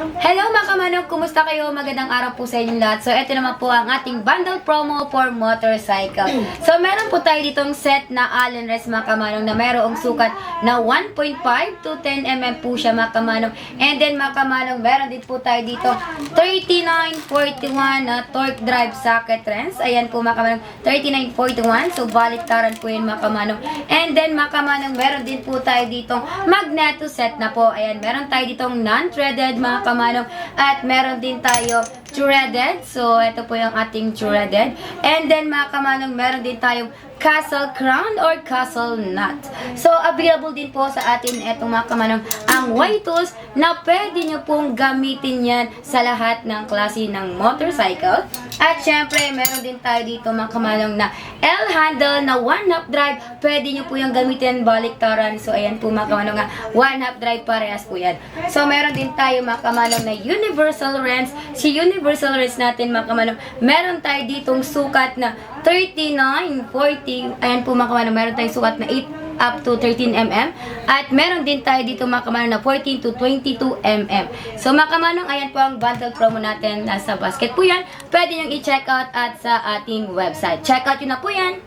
Hello mga kamanong, kumusta kayo? Magandang araw po sa inyong lahat. So, ito naman po ang ating bundle promo for motorcycle. So, meron po tayo ditong set na Allen Rest mga kamanong na mayroong sukat na 1.5 to 10 mm po siya mga kamanong. And then mga kamanong, meron din po tayo dito 3941 na torque drive socket trends. Ayan po mga kamanong, 3941. So, baliktaran po yun mga kamanong. And then mga kamanong, meron din po tayo ditong magneto set na po. Ayan, meron tayo ditong non-threaded mga kamanong. At meron din tayo threaded. So, ito po yung ating threaded. And then mga kamanong, meron din tayong castle crown or castle nut. So, available din po sa atin itong mga kamanong ang Y-tools na pwede nyo pong gamitin yan sa lahat ng klase ng motorcycle. At syempre, meron din tayo dito mga kamanong na L-handle na one-half drive. Pwede nyo po yung gamitin baliktaran. So, ayan po mga kamanong nga, one-half drive parehas po yan. So, meron din tayo mga kamanong na universal wrench. Si universal wrench natin mga kamanong, meron tayo ditong sukat na 39, 40, ayan po mga kamanong, meron tayong sukat na 8 up to 13 mm. At meron din tayo dito mga kamanong na 14 to 22 mm. So mga kamanong, ayan po ang bundle promo natin nasa basket po yan. Pwede nyo i-check out at sa ating website. Check out yun na po yan.